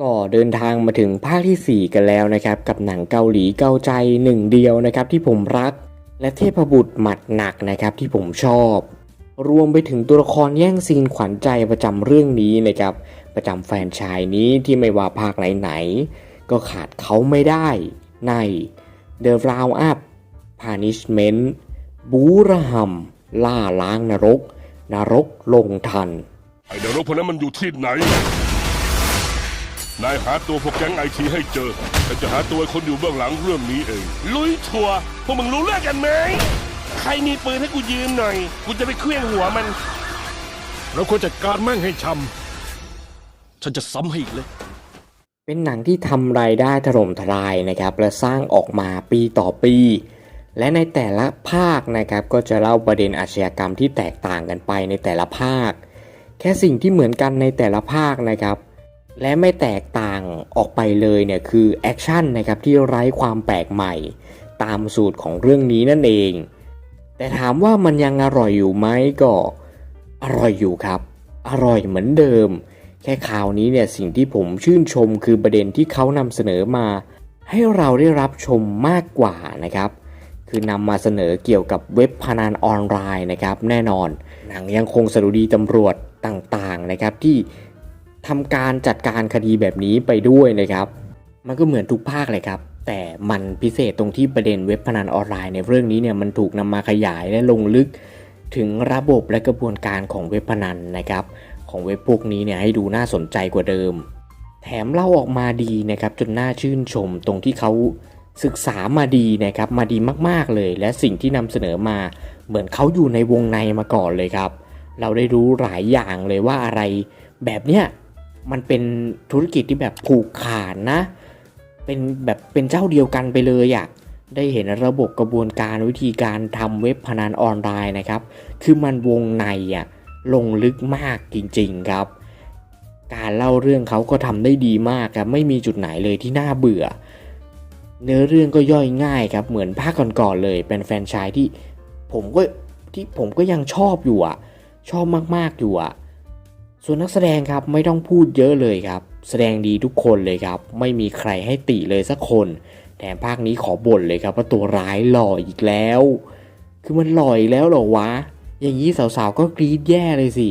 ก็เดินทางมาถึงภาคทีสี่ 4 กันแล้วนะครับ กับหนังเกาหลีเกาใจหนึ่งเดียวนะครับที่ผมรัก และเทพบุตรหมัดหนักนะครับที่ผมชอบ รวมไปถึงตัวละครแย่งซีนขวัญใจประจำเรื่องนี้นะครับ ประจำแฟนชายนี้ที่ไม่ว่าภาคไหนๆก็ขาดเขาไม่ได้ใน The Round Up Punishment บูระหำล่าล้างนรก นรกลงทันไอ้นรกพวกนั้นมันอยู่ที่ไหน นายหาตัวพวกแก๊งไอทีให้เจอแต่จะหาตัวคนอยู่เบื้องหลังเรื่องนี้เอง ลุยชัวร์พวกมึงรู้เรื่องกันไหม ใครมีปืนให้กูยืมหน่อย กูจะไปเคลื่องหัวมัน เราควรจัดการแม่งให้ช้ำฉันจะซ้ำให้อีกเลย เป็นหนังที่ทำรายได้ถล่มทลายนะครับ และสร้างออกมาปีต่อปี และในแต่ละภาคนะครับก็จะเล่าประเด็นอาชญากรรมที่แตกต่างกันไปในแต่ละภาค แค่สิ่งที่เหมือนกันในแต่ละภาคนะครับ และไม่แตกต่างออกไปเลยเนี่ยคือแอคชั่นนะครับที่ไร้ความแปลกใหม่ ตามสูตรของเรื่องนี้นั่นเอง แต่ถามว่ามันยังอร่อยอยู่ไหมก็อร่อยอยู่ครับ อร่อยเหมือนเดิม แค่คราวนี้เนี่ยสิ่งที่ผมชื่นชมคือประเด็นที่เขานำเสนอมา ให้เราได้รับชมมากกว่านะครับ คือนำมาเสนอเกี่ยวกับเว็บพนันออนไลน์นะครับ แน่นอน หนังยังคงสรุดีตำรวจต่างๆนะครับที่ ทำการจัดการคดีแบบนี้ไปด้วยนะครับ มันก็เหมือนทุกภาคเลยครับ แต่มันพิเศษตรงที่ประเด็นเว็บพนันออนไลน์ในเรื่องนี้เนี่ยมันถูกนำมาขยายและลงลึกถึงระบบและกระบวนการของเว็บพนันนะครับ ของเว็บพวกนี้เนี่ยให้ดูน่าสนใจกว่าเดิม แถมเล่าออกมาดีนะครับจนน่าชื่นชมตรงที่เขาศึกษามาดีนะครับมาดีมากๆเลย และสิ่งที่นำเสนอมา เหมือนเขาอยู่ในวงในมาก่อนเลยครับ เราได้รู้หลายอย่างเลยว่าอะไร แบบเนี้ย มันเป็นธุรกิจที่แบบผูกขาดนะ เป็นแบบเป็นเจ้าเดียวกันไปเลยอะ่ะได้เห็นระบบกระบวนการวิธีการทำเว็บพนันออนไลน์นะครับ คือมันวงในอะลงลึกมากจริงๆครับ การเล่าเรื่องเขาก็ทำได้ดีมากครับ ไม่มีจุดไหนเลยที่น่าเบื่อ เนื้อเรื่องก็ย่อยง่ายครับ เหมือนภาคก่อนๆเลย เป็นแฟนชายที่ผมก็ที่ผมก็ยังชอบอยู่อะชอบมากๆอยู่อะ ส่วนนักแสดงครับไม่ต้องพูดเยอะเลยครับ แสดงดีทุกคนเลยครับ ไม่มีใครให้ติเลยสักคน แถมภาคนี้ขอบ่นเลยครับว่าตัวร้ายหล่ออีกแล้ว คือมันหล่ออีกแล้วเหรอวะ อย่างนี้สาวๆก็กรี๊ดแย่เลยสิ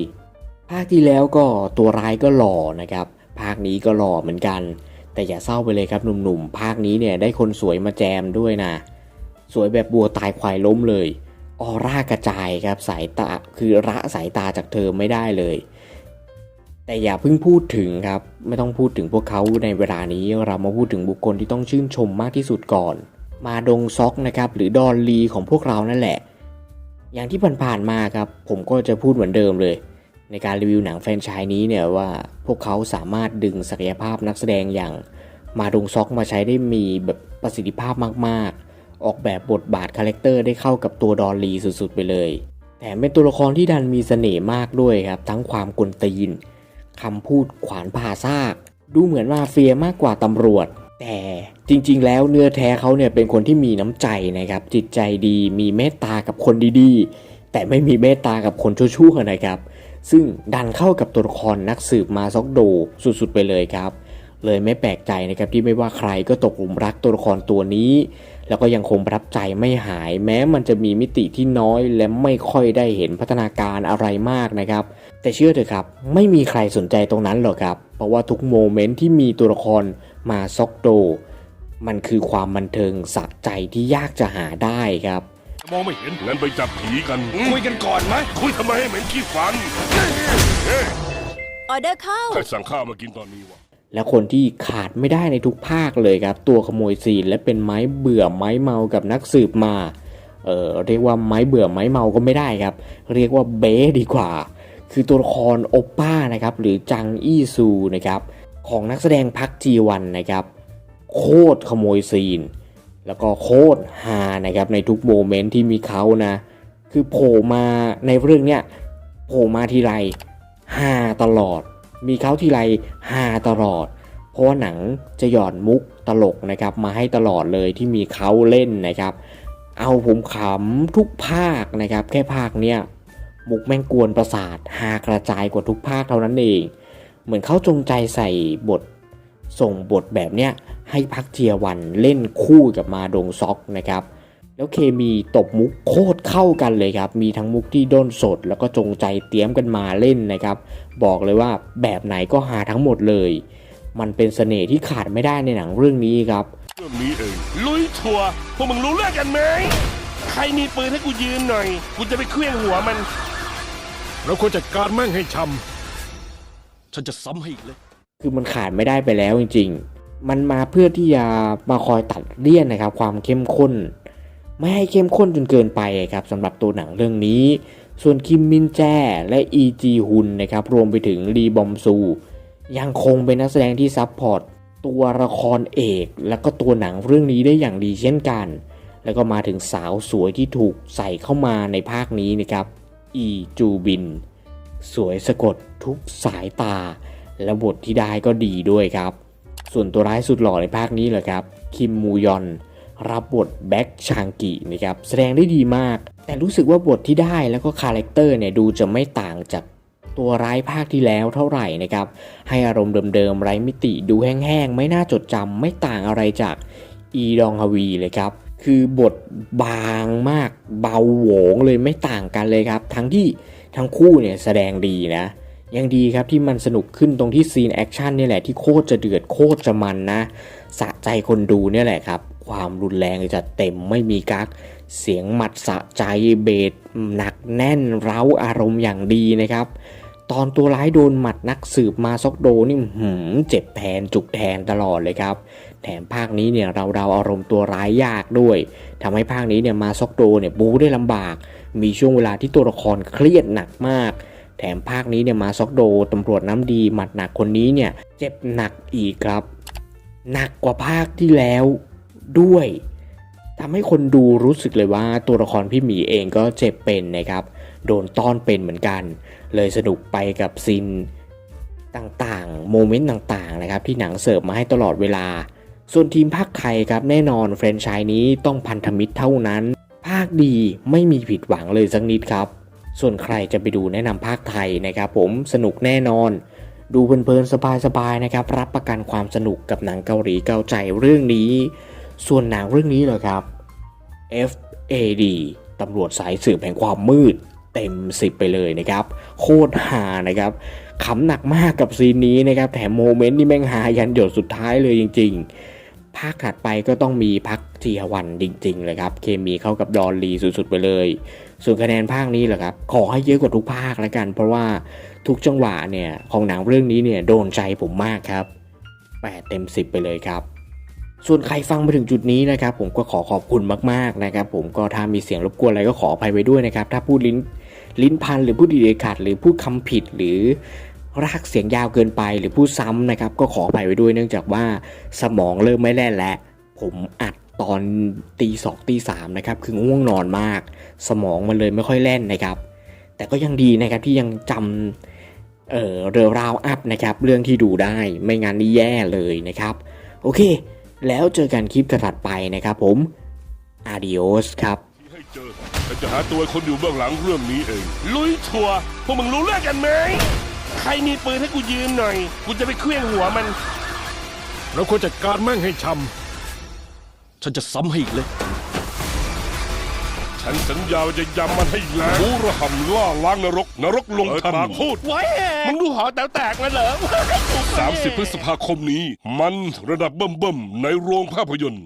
ภาคที่แล้วก็ตัวร้ายก็หล่อนะครับ ภาคนี้ก็หล่อเหมือนกัน แต่อย่าเศร้าไปเลยครับหนุ่มๆ ภาคนี้เนี่ยได้คนสวยมาแจมด้วยนะ สวยแบบบัวตายควายล้มเลย ออร่ากระจายครับสายตาคือระสายตาจากเธอไม่ได้เลย แต่อย่าเพิ่งพูดถึงครับ ไม่ต้องพูดถึงพวกเขาในเวลานี้เรามาพูดถึงบุคคลที่ต้องชื่นชมมากที่สุดก่อน มาดงซอกนะครับหรือดอนลีของพวกเรานั่นแหละ อย่างที่ผ่านๆมาครับ ผมก็จะพูดเหมือนเดิมเลย ในการรีวิวหนังแฟนชส์นี้เนี่ยว่าพวกเขาสามารถดึงศักยภาพนักแสดงอย่าง มาดงซอกมาใช้ได้มีแบบประสิทธิภาพมากๆ ออกแบบบทบาทคาแรคเตอร์ได้เข้ากับตัวดอลลีสุดๆ ไปเลยแถมเป็นตัวละครที่ดันมีเสน่ห์มากด้วยครับ ทั้งความกวนตีน คำพูดขวานผ่าซาก ดูเหมือนมาเฟียมากกว่าตำรวจ แต่จริงๆ แล้วเนื้อแท้เขาเนี่ยเป็นคนที่มีน้ำใจนะครับ จิตใจดีมีเมตตากับคนดีๆ แต่ไม่มีเมตตากับคนชั่วๆนะครับ ซึ่งดันเข้ากับตัวละครนักสืบมาซอกโดสุดๆไปเลยครับ เลยไม่แปลกใจนะครับที่ไม่ว่าใครก็ตกหลุมรักตัวละครตัวนี้ แล้วก็ยังคงประทับใจไม่หาย แม้มันจะมีมิติที่น้อยและไม่ค่อยได้เห็นพัฒนาการอะไรมากนะครับ แต่เชื่อเถอะครับ ไม่มีใครสนใจตรงนั้นหรอกครับ เพราะว่าทุกโมเมนต์ที่มีตัวละครมาซอกโด มันคือความบันเทิงสะใจที่ยากจะหาได้ครับ มองไม่เห็นงั้นไปจับผีกัน คุยกันก่อนไหมคุยทำไมให้เหม็นขี้ฟัน ออเดอร์เข้า ใครสั่งข้าวมากินตอนนี้วะ และคนที่ขาดไม่ได้ในทุกภาคเลยครับ ตัวขโมยซีนและเป็นไม้เบื่อไม้เมากับนักสืบมาเออเรียกว่าไม้เบื่อไม้เมาก็ไม่ได้ครับ เรียกว่าเบ้ดีกว่า คือตัวละครโอปป้านะครับหรือจังอี้ซูนะครับของนักแสดงพักจีวันนะครับ โคตรขโมยซีน แล้วก็โคตรฮานะครับในทุกโมเมนต์ที่มีเขานะ คือโผล่มาในเรื่องเนี้ยโผล่มาทีไรฮาตลอด มีเขาทีไรฮาตลอด เพราะว่าหนังจะหย่อนมุกตลกนะครับมาให้ตลอดเลยที่มีเขาเล่นนะครับ เอาผมขำทุกภาคนะครับ แค่ภาคเนี้ยมุกแม่งกวนประสาทฮากระจายกว่าทุกภาคเท่านั้นเอง เหมือนเขาจงใจใส่บทส่งบทแบบเนี้ยให้พักเจียวันเล่นคู่กับมาดงซอกนะครับ แล้วเคมีตบมุกโคตรเข้ากันเลยครับ มีทั้งมุกที่ด้นสด แล้วก็จงใจเตรียมกันมาเล่นนะครับ บอกเลยว่าแบบไหนก็หาทั้งหมดเลย มันเป็นเสน่ห์ที่ขาดไม่ได้ในหนังเรื่องนี้ครับเรื่องนี้เองลุยชัวร์พวกมึงรู้เรื่องกันไหมใครมีปืนให้กูยืมหน่อย กูจะไปเคลื่องหัวมัน เราควรจัดการแม่งให้ช้ำฉันจะซ้ำให้อีกเลย คือมันขาดไม่ได้ไปแล้วจริง ๆ มันมาเพื่อที่จะมาคอยตัดเลี่ยนนะครับ ความเข้มข้น ไม่ให้เข้มข้นจนเกินไปครับสำหรับตัวหนังเรื่องนี้ ส่วนคิมมินแจและอีจีฮุนนะครับรวมไปถึงรีบอมซู ยังคงเป็นนักแสดงที่ซับพอร์ตตัวละครเอก แล้วก็ตัวหนังเรื่องนี้ได้อย่างดีเช่นกัน แล้วก็มาถึงสาวสวยที่ถูกใส่เข้ามาในภาคนี้นะครับอีจูบิน สวยสะกดทุกสายตา และบทที่ได้ก็ดีด้วยครับ ส่วนตัวร้ายสุดหล่อในภาคนี้แหละครับ คิมมูยอน รับบทแบ็กชางกินะครับแสดงได้ดีมาก แต่รู้สึกว่าบทที่ได้แล้วก็คาแรคเตอร์เนี่ยดูจะไม่ต่างจากตัวร้ายภาคที่แล้วเท่าไหร่นะครับ ให้อารมณ์เดิมๆไร้มิติดูแห้งๆ ไม่น่าจดจำไม่ต่างอะไรจากอีดองฮาวีเลยครับ คือบทบางมากเบาโหวงเลยไม่ต่างกันเลยครับ ทั้งที่ทั้งคู่เนี่ยแสดงดีนะ ยังดีครับที่มันสนุกขึ้นตรงที่ซีนแอคชั่นเนี่ยแหละที่โคตรจะเดือดโคตรจะมันนะสะใจคนดูเนี่ยแหละครับ ความรุนแรงจะเต็มไม่มีกักเสียงหมัดสะใจเบสหนักแน่นเร้าอารมณ์อย่างดีนะครับ ตอนตัวร้ายโดนหมัดนักสืบมาซอกโดนี่หืมเจ็บแทนจุกแทนตลอดเลยครับ แถมภาคนี้เนี่ยเราเดาอารมณ์ตัวร้ายยากด้วยทำให้ภาคนี้เนี่ยมาซอกโดเนี่ยบู๊ได้ลำบาก มีช่วงเวลาที่ตัวละครเครียดหนักมากแถมภาคนี้เนี่ยมาซอกโดตำรวจน้ำดีหมัดหนักคนนี้เนี่ยเจ็บหนักอีกครับ หนักกว่าภาคที่แล้ว ด้วยทำให้คนดูรู้สึกเลยว่าตัวละครพี่หมีเองก็เจ็บเป็นนะครับ โดนต้อนเป็นเหมือนกัน เลยสนุกไปกับซีนต่างๆ โมเมนต์ต่างๆนะครับที่หนังเสิร์ฟมาให้ตลอดเวลา ส่วนทีมภาคไทยครับแน่นอนแฟรนไชส์นี้ต้องพันธมิตรเท่านั้น ภาคดีไม่มีผิดหวังเลยสักนิดครับ ส่วนใครจะไปดูแนะนำภาคไทยนะครับผมสนุกแน่นอน ดูเพลินๆสบายๆนะครับรับประกันความสนุกกับหนังเกาหลีเกาใจเรื่องนี้ ส่วนหนังเรื่องนี้เหรอครับ FAD ตำรวจสายสืบแห่งความมืดเต็ม10ไปเลยนะครับ โคตรฮานะครับขำหนักมากกับซีนนี้นะครับแถมโมเมนต์นี่แม่งฮายันหยดสุดท้ายเลยจริง ๆ ภาคถัดไปก็ต้องมีพักจีฮวันจริงๆเลยครับ เคมีเข้ากับดอนลีสุดๆไปเลย ส่วนคะแนนภาคนี้แหละครับ ขอให้เยอะกว่าทุกภาคแล้วกัน เพราะว่าทุกจังหวะเนี่ยของหนังเรื่องนี้เนี่ยโดนใจผมมากครับ 8 เต็ม 10 ไปเลยครับ ส่วนใครฟังมาถึงจุดนี้นะครับ ผมก็ขอขอบคุณมากๆนะครับ ผมก็ถ้ามีเสียงรบกวนอะไรก็ขออภัยไว้ด้วยนะครับ ถ้าพูดลิ้นลิ้นพันหรือพูดดีเดขาดหรือพูดคำผิดหรือรากเสียงยาวเกินไปหรือพูดซ้ำนะครับก็ขออภัยไว้ด้วยเนื่องจากว่าสมองเริ่มไม่แล่นแล้วผมอัดตอนตีสองตีสามนะครับคือง่วงนอนมาก สมองมันเลยไม่ค่อยแล่นนะครับ แต่ก็ยังดีนะครับที่ยังจำเอ่อเรือราวอัพนะครับเรื่องที่ดูได้ไม่งั้นนี่แย่เลยนะครับ โอเค แล้วเจอกันคลิปถัดไปนะครับผม adios ครับให้เจอแต่จะหาตัวคนอยู่เบื้องหลังเรื่องนี้เอง ลุยชัวร์พวกมึงรู้เรื่องกันไหม ใครมีปืนให้กูยืมหน่อย กูจะไปเคลื่องหัวมัน เราควรจัดการแม่งให้ช้ำฉันจะซ้ำให้อีกเลย ฉันสัญญาว่าจะยำมันให้แหลกบูระหำล่าล้างนรก นรกลงทันพูดไว้มึงดูหอแต๋วแตกมาเหรอ30 พฤษภาคมนี้ มันระดับเบิ่มๆในโรงภาพยนตร์